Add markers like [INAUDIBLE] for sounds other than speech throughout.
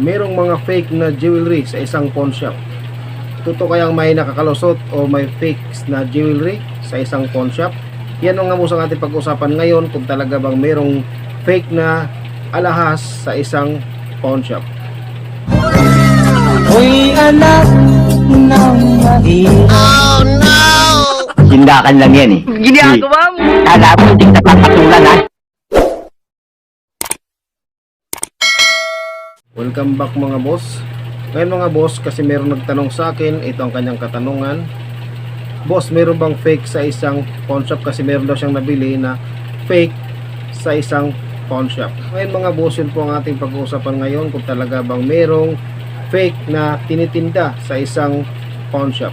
merong mga fake na jewelry sa isang pawn shop. Totoo kayang may nakakalusot o may fake na jewelry sa isang pawn shop? Yan ang nga po sa ating pag-usapan ngayon kung talaga bang merong fake na alahas sa isang pawn shop. Uy, anak ng mahirap. Sindakan lang yan eh. Ginagawa mo. Kala mo hindi kita papatulan ha. Welcome back mga boss. Ngayon mga boss, kasi meron nagtanong sa akin, ito ang kanyang katanungan. Boss, meron bang fake sa isang pawn shop? Kasi meron daw siyang nabili na fake sa isang pawn shop. Ngayon mga boss, yun po ang ating pag-uusapan ngayon kung talaga bang merong fake na tinitinda sa isang pawn shop.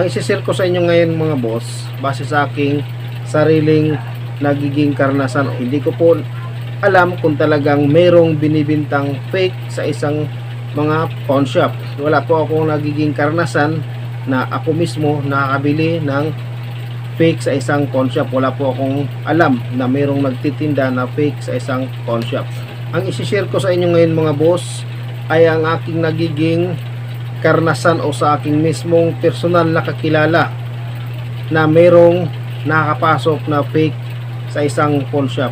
Ang isishare ko sa inyo ngayon mga boss, base sa aking sariling nagiging karanasan. Hindi ko po alam kung talagang merong binibintang fake sa isang mga pawn shop. Wala po akong nagiging karanasan na ako mismo nakakabili ng fake sa isang pawn shop. Wala po akong alam na merong nagtitinda na fake sa isang pawn shop. Ang isishare ko sa inyo ngayon mga boss ay ang aking nagiging karanasan o sa aking mismong personal na kakilala na merong nakakapasok na fake sa isang pawn shop.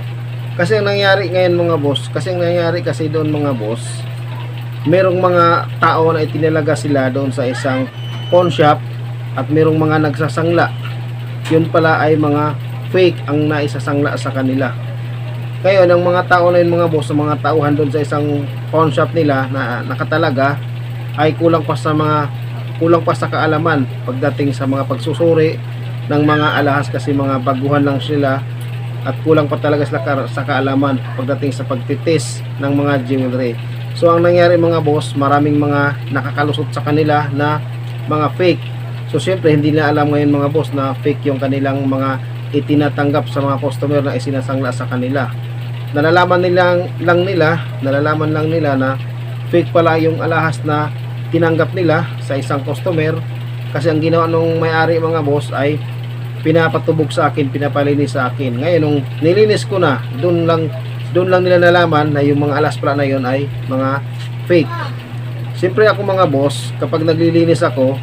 Kasi ang nangyari ngayon mga boss, kasi ang nangyari kasi doon mga boss, merong mga tao na itinalaga sila doon sa isang pawn shop at merong mga nagsasangla. Yun pala ay mga fake ang naisasangla sa kanila. Ngayon, ang mga tao na yun mga boss, ang mga tauhan doon sa isang pawn shop nila na nakatalaga ay kulang pa sa mga kulang pa sa kaalaman pagdating sa mga pagsusuri ng mga alahas kasi mga baguhan lang sila at kulang pa talaga sila sa kaalaman pagdating sa pagtitis ng mga jewelry. So ang nangyari mga boss, maraming mga nakakalusot sa kanila na mga fake. So syempre hindi nila alam ngayon mga boss na fake yung kanilang mga itinatanggap sa mga customer na isinasangla sa kanila. Nalalaman nilang lang nila, nalalaman lang nila na fake pala yung alahas na tinanggap nila sa isang customer kasi ang ginawa nung may-ari mga boss ay pinapatubog sa akin, pinapalinis sa akin. Ngayon nung nilinis ko na, doon lang doon lang nila nalaman na yung mga alas pala na yun ay mga fake. Siyempre ako mga boss, kapag naglilinis ako,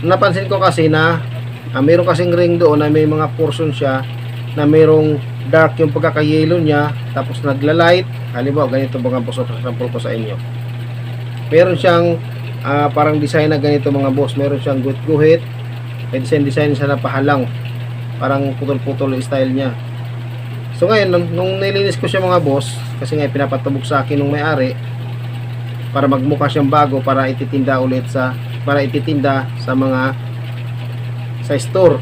napansin ko kasi na ah, meron kasing ring doon na may mga portion siya na merong dark yung pagkakayelo niya tapos naglalight halimbawa ganito mga boss sample ko sa inyo meron siyang ah, parang design na ganito mga boss meron siyang guhit-guhit may design design siya na pahalang. Parang putol-putol yung style niya. So ngayon nung, nung nilinis ko siya mga boss kasi nga pinapatubog sa akin nung may-ari para magmukha siyang bago para ititinda ulit sa para ititinda sa mga sa store.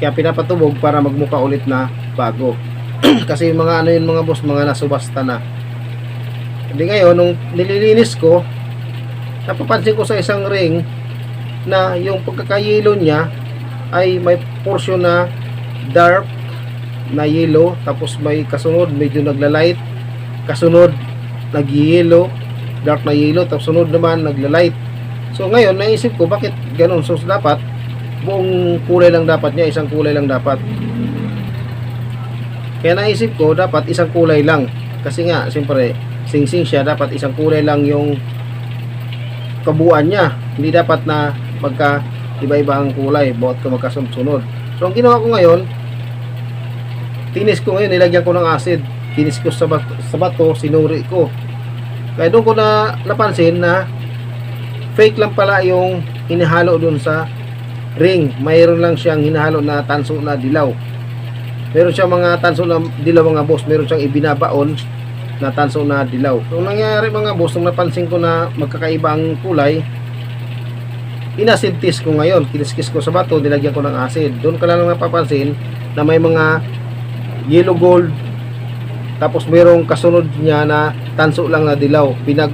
Kaya pinapatubog para magmukha ulit na bago. [CLEARS THROAT] Kasi yung mga ano yun mga boss mga nasubasta na. Hindi ngayon nung nililinis ko napapansin ko sa isang ring na yung pagkakayelo niya ay may portion na dark na yellow tapos may kasunod medyo naglalight kasunod nag-yellow dark na yellow tapos sunod naman naglalight. So ngayon naisip ko bakit ganun? So dapat buong kulay lang dapat niya isang kulay lang dapat. Kaya naisip ko dapat isang kulay lang. Kasi nga siyempre sing-sing siya dapat isang kulay lang yung kabuuan niya. Hindi dapat na magka iba-iba ang kulay bawat ka magkasunod-sunod. So ang ginawa ko ngayon tinis ko ngayon nilagyan ko ng acid. Tinis ko sa bato, sa bato sinuri ko. Kaya doon ko na napansin na fake lang pala yung hinahalo doon sa ring. Mayroon lang siyang hinahalo na tanso na dilaw. Meron siyang mga tanso na dilaw mga boss. Meron siyang ibinabaon na tanso na dilaw. So nangyari mga boss nung napansin ko na magkakaiba ang kulay inasid test ko ngayon. Kiniskis ko sa bato nilagyan ko ng acid doon ka lang napapansin na may mga yellow gold tapos mayroong kasunod niya na tanso lang na dilaw. Pinag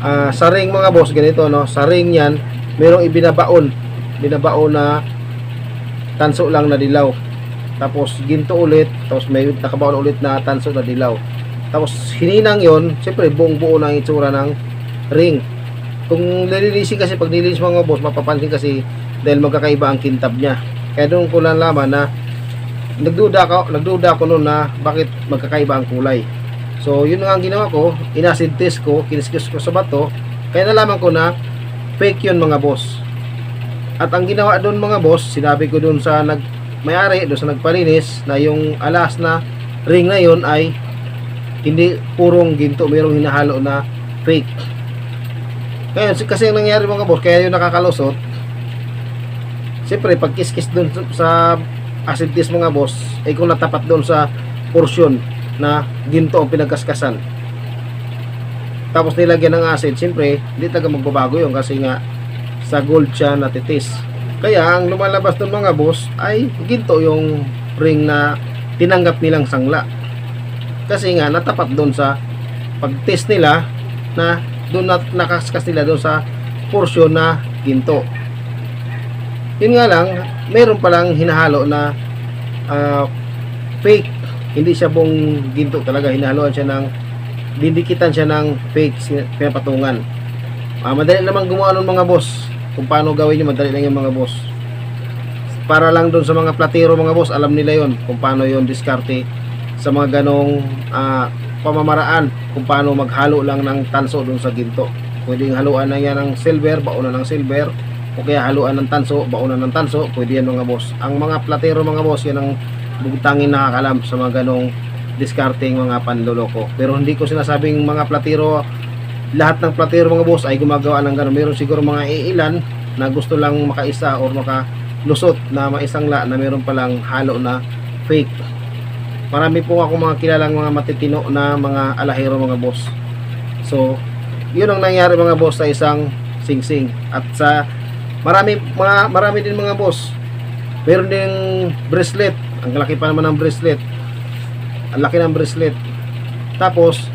ah, sa ring mga boss ganito no? Sa ring yan mayroong ibinabaon. Binabaon na tanso lang na dilaw. Tapos ginto ulit tapos may nakabaon ulit na tanso na dilaw. Tapos hininang yon siyempre buong buo ang itsura ng ring kung nililisin kasi pag nililis mga boss mapapansin kasi dahil magkakaiba ang kintab niya kaya doon ko lang laman na nagduda ako nagduda ako noon na bakit magkakaiba ang kulay So, yun nga ang ginawa ko, inacid test ko, kiniskis ko sa bato, kaya nalaman ko na fake yun mga boss. At ang ginawa doon mga boss, sinabi ko doon sa nag may-ari, doon sa nagpalinis, na yung alas na ring na yun ay hindi purong ginto, mayroong hinahalo na fake. Si- kasi ang nangyari mga boss, kaya yung nakakalusot, siyempre, pag kiskis doon sa acid test mga boss, ay kung natapat doon sa portion na ginto ang pinagkaskasan. Tapos nilagyan ng acid, siyempre, hindi talaga magbabago yun kasi nga sa gold siya natitis. Kaya ang lumalabas ng mga boss ay ginto yung ring na tinanggap nilang sangla. Kasi nga natapat doon sa pag-test nila na doon na nakaskas nila doon sa portion na ginto. Yun nga lang, meron palang hinahalo na ah, fake. Hindi siya buong ginto talaga. Hinahaluan siya ng didikitan siya ng fake pinapatungan. Ah, madali naman gumawa ng mga boss. Kung paano gawin yun, madali lang yung mga boss. Para lang doon sa mga platero mga boss, alam nila yon kung paano yon diskarte sa mga ganong ah, pamamaraan kung paano maghalo lang ng tanso doon sa ginto. Pwedeng haluan na yan ng silver, baunan ng silver, o kaya haluan ng tanso, baunan ng tanso, pwede yan mga boss. Ang mga platero mga boss, yan ang bugtangin nakakalam sa mga ganong discarding mga panloloko. Pero hindi ko sinasabing mga platero, lahat ng platero mga boss ay gumagawa ng gano'n. Meron siguro mga iilan na gusto lang makaisa or makalusot na maisangla na meron palang halo na fake. Marami po ako mga kilalang mga matitino na mga alahero mga boss. So, yun ang nangyari mga boss sa isang singsing. At sa marami mga marami din mga boss. Meron ding bracelet. Ang laki pa naman ng bracelet. Ang laki ng bracelet. Tapos,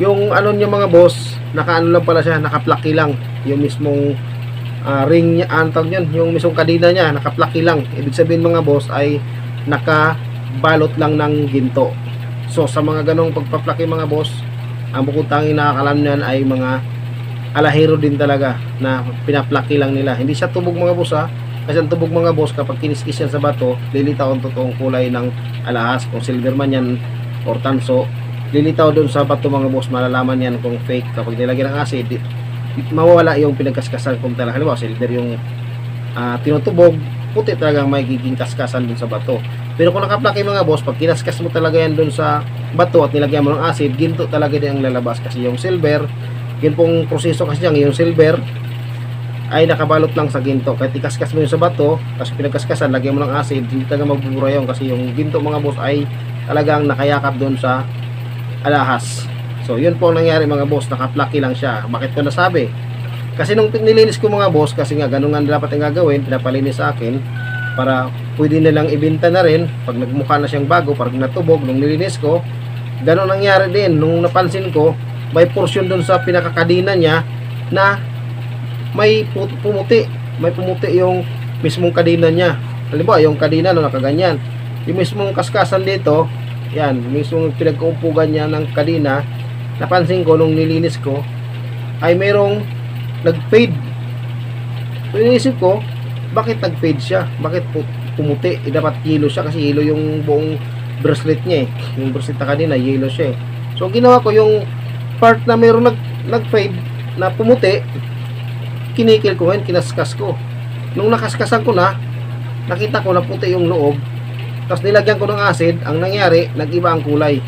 yung ano niya mga boss, nakaano lang pala siya, nakaplaki lang. Yung mismong ah, ring niya, antag yun, yung mismong kadina niya, nakaplaki lang. Ibig sabihin mga boss ay nakabalot lang ng ginto. So, sa mga ganong pagpaplaki mga boss, ang bukod tanging nakakalam niyan ay mga alahero din talaga na pinaplaki lang nila. Hindi siya tubog mga boss ha. Kasi ang tubog mga boss kapag kiniskis yan sa bato, lilitaw ang totoong kulay ng alahas. Kung silver man yan or tanso, lilitaw doon sa bato mga boss, malalaman yan kung fake. Kapag nilagyan ng acid, mawawala yung pinagkaskasan kung talaga. Halimbawa, silver yung ah, tinutubog, puti talaga ang magiging kaskasan dun sa bato. Pero kung nakaplaki mga boss, pag kinaskas mo talaga yan dun sa bato at nilagyan mo ng acid, ginto talaga din ang lalabas. Kasi yung silver, yun pong proseso kasi yan, yung silver, ay nakabalot lang sa ginto. Kahit ikaskas mo yun sa bato, kasi pinagkaskasan, lagyan mo ng acid, hindi talaga magbubura yun. Kasi yung ginto mga boss ay talagang nakayakap doon sa alahas. So, yun po ang nangyari mga boss, nakaplaki lang siya. Bakit ko nasabi? Kasi nung nilinis ko mga boss, kasi nga ganun nga dapat ang gagawin, pinapalinis sa akin, para pwede nilang ibenta na rin, pag nagmukha na siyang bago, pag natubog, nung nilinis ko, ganun nangyari din, nung napansin ko, may portion dun sa pinakakadina niya, na may pu- pumuti, may pumuti yung mismong kadina niya. Halimbawa, yung kadina no, nakaganyan. Yung mismong kaskasan dito, yan, mismong pinagkuumpugan niya ng kadina, napansin ko nung nilinis ko, ay merong nag-fade. So, iniisip ko, bakit nag-fade siya? Bakit pu- pumuti? Eh, dapat yellow siya kasi yellow yung buong bracelet niya eh. Yung bracelet na kanina, yellow siya eh. So, ginawa ko yung part na meron nag, nag-fade na pumuti, kinikil ko ngayon, kinaskas ko. Nung nakaskasan ko na, nakita ko na puti yung loob, tapos nilagyan ko ng acid, ang nangyari, nag-iba ang kulay.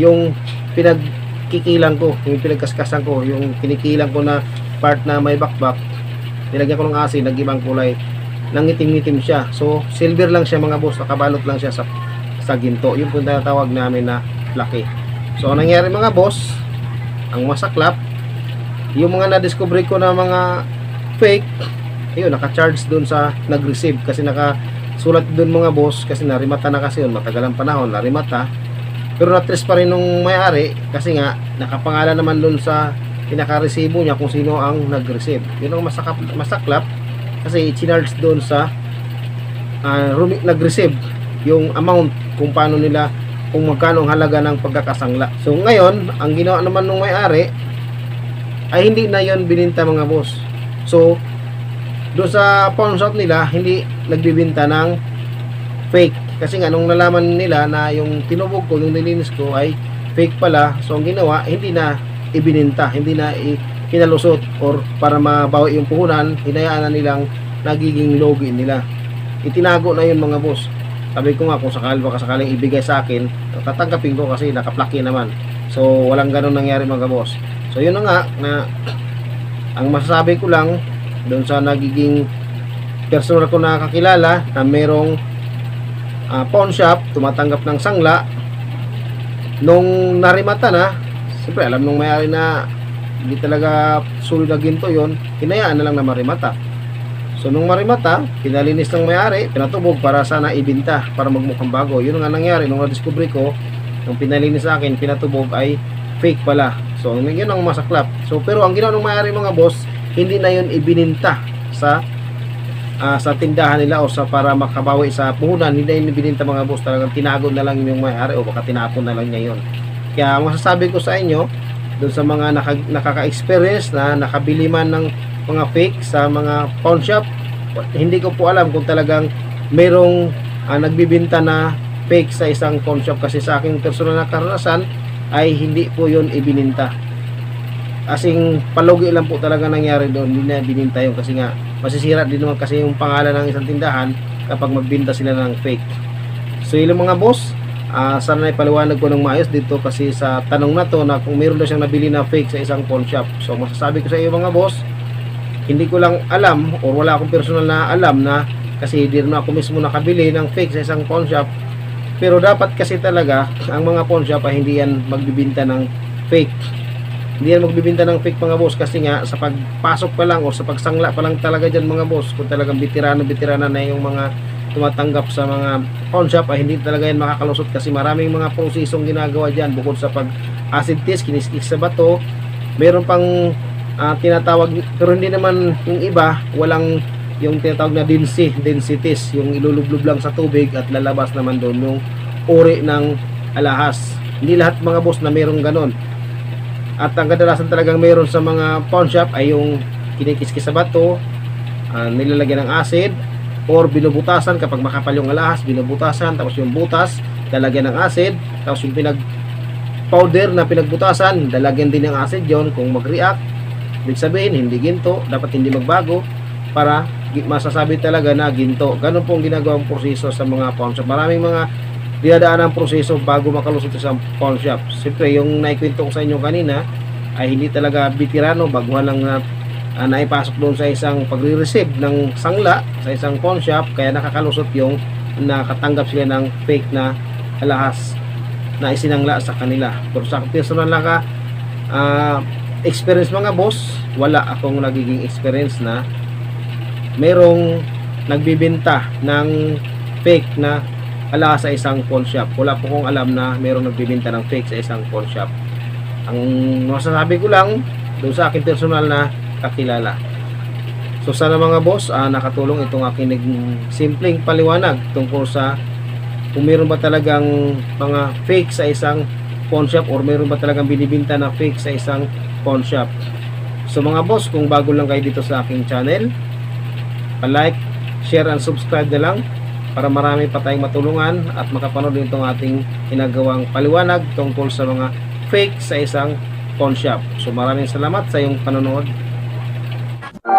Yung pinagkikilan ko, yung pinagkaskasan ko, yung kinikilan ko na part na may bakbak, nilagyan ko ng acid, nag-ibang kulay. Nangitim-ngitim siya. So, silver lang siya mga boss, nakabalot lang siya sa, sa ginto. Yun po tinatawag namin na laki. So, ang nangyari mga boss, ang masaklap, yung mga na-discover ko na mga fake, ayun, naka-charge dun sa nag-receive kasi naka sulat dun mga boss kasi narimata na kasi yun, matagal ang panahon, narimata. Pero na-trace pa rin nung may-ari kasi nga, nakapangalan naman dun sa pinaka-resibo niya kung sino ang nag-receive. Yun ang masakap, masaklap kasi i-charge doon sa rumi- nag-receive yung amount kung paano nila kung magkano ang halaga ng pagkakasangla. So ngayon, ang ginawa naman nung may-ari ay hindi na yon bininta mga boss. So doon sa pawn shop nila, hindi nagbibinta ng fake. Kasi nga nung nalaman nila na yung tinubog ko, yung nilinis ko ay fake pala. So ang ginawa, hindi na ibininta, hindi na i- kinalusot or para mabawi yung puhunan, hinayaan na nilang nagiging logi nila. Itinago na yun mga boss. Sabi ko nga kung sakali baka sakaling ibigay sa akin, tatanggapin ko kasi nakaplaki naman. So walang ganun nangyari mga boss. So yun na nga na [CLEARS THROAT] ang masasabi ko lang doon sa nagiging personal ko nakakilala na merong ah, pawn shop, tumatanggap ng sangla nung narimata na siyempre alam nung may-ari na hindi talaga sulit na ginto yon hinayaan na lang na marimata. So nung marimata pinalinis ng may-ari pinatubog para sana ibinta para magmukhang bago. Yun nga nangyari nung na-discover ko nung pinalinis sa akin pinatubog ay fake pala. So yun ang masaklap. So pero ang ginawa ng may-ari mga boss hindi na yun ibininta sa ah, sa tindahan nila o sa para makabawi sa puhunan. Hindi na bininta mga boss. Talagang tinago na lang yung may-ari o baka tinapon na lang niya yun. Kaya masasabi ko sa inyo doon sa mga naka, nakaka-experience na nakabili man ng mga fake sa mga pawn shop hindi ko po alam kung talagang merong ah, nagbibinta na fake sa isang pawn shop kasi sa aking personal na karanasan ay hindi po yun ibininta. Asing palugi lang po talaga nangyari doon hindi na bininta yun kasi nga masisira din naman kasi yung pangalan ng isang tindahan kapag magbinta sila ng fake. So yun mga boss Ah, sana ipaliwanag ko ng maayos dito kasi sa tanong na to na kung meron daw siyang nabili na fake sa isang pawn shop. So masasabi ko sa iyo mga boss, hindi ko lang alam or wala akong personal na alam na kasi hindi rin ako mismo nakabili ng fake sa isang pawn shop. Pero dapat kasi talaga ang mga pawn shop ay hindi yan magbibinta ng fake. Hindi yan magbibinta ng fake mga boss kasi nga sa pagpasok pa lang o sa pagsangla pa lang talaga dyan mga boss kung talagang veterano-veterana na yung mga tumatanggap sa mga pawn shop ay hindi talaga yan makakalusot kasi maraming mga prosesong ginagawa dyan bukod sa pag acid test, kiniskik sa bato. Meron pang ah, tinatawag pero hindi naman yung iba walang yung tinatawag na density, densities yung ilulublob lang sa tubig at lalabas naman doon yung uri ng alahas. Hindi lahat mga boss na meron ganon. At ang kadalasan talagang meron sa mga pawn shop ay yung kinikiskis sa bato ah, nilalagyan ng acid or binubutasan kapag makapal yung alahas binubutasan tapos yung butas lalagyan ng acid tapos yung pinag powder na pinagbutasan lalagyan din ng acid yon kung mag-react. Ibig sabihin hindi ginto dapat hindi magbago para masasabi talaga na ginto. Ganun po ang ginagawang proseso sa mga pawn shop. Maraming mga dinadaan ang proseso bago makalusot sa pawn shop. Siyempre yung naikwento ko sa inyo kanina ay hindi talaga bitirano baguhan lang na ah, naipasok doon sa isang pagre-receive ng sangla sa isang pawn shop kaya nakakalusot yung nakatanggap sila ng fake na alahas na isinangla sa kanila. Pero sa personal lang ka ah, experience mga boss wala akong nagiging experience na merong nagbibenta ng fake na alahas sa isang pawn shop. Wala po kong alam na merong nagbibenta ng fake sa isang pawn shop. Ang masasabi ko lang doon sa akin personal na kakilala. So sana mga boss, ah, nakatulong itong aking simpleng paliwanag tungkol sa kung meron ba talagang mga fake sa isang pawn shop or meron ba talagang binibinta na fake sa isang pawn shop. So mga boss, kung bago lang kayo dito sa aking channel, pa-like, share and subscribe na lang para marami pa tayong matulungan at makapanood din itong ating ginagawang paliwanag tungkol sa mga fake sa isang pawn shop. So maraming salamat sa iyong panonood.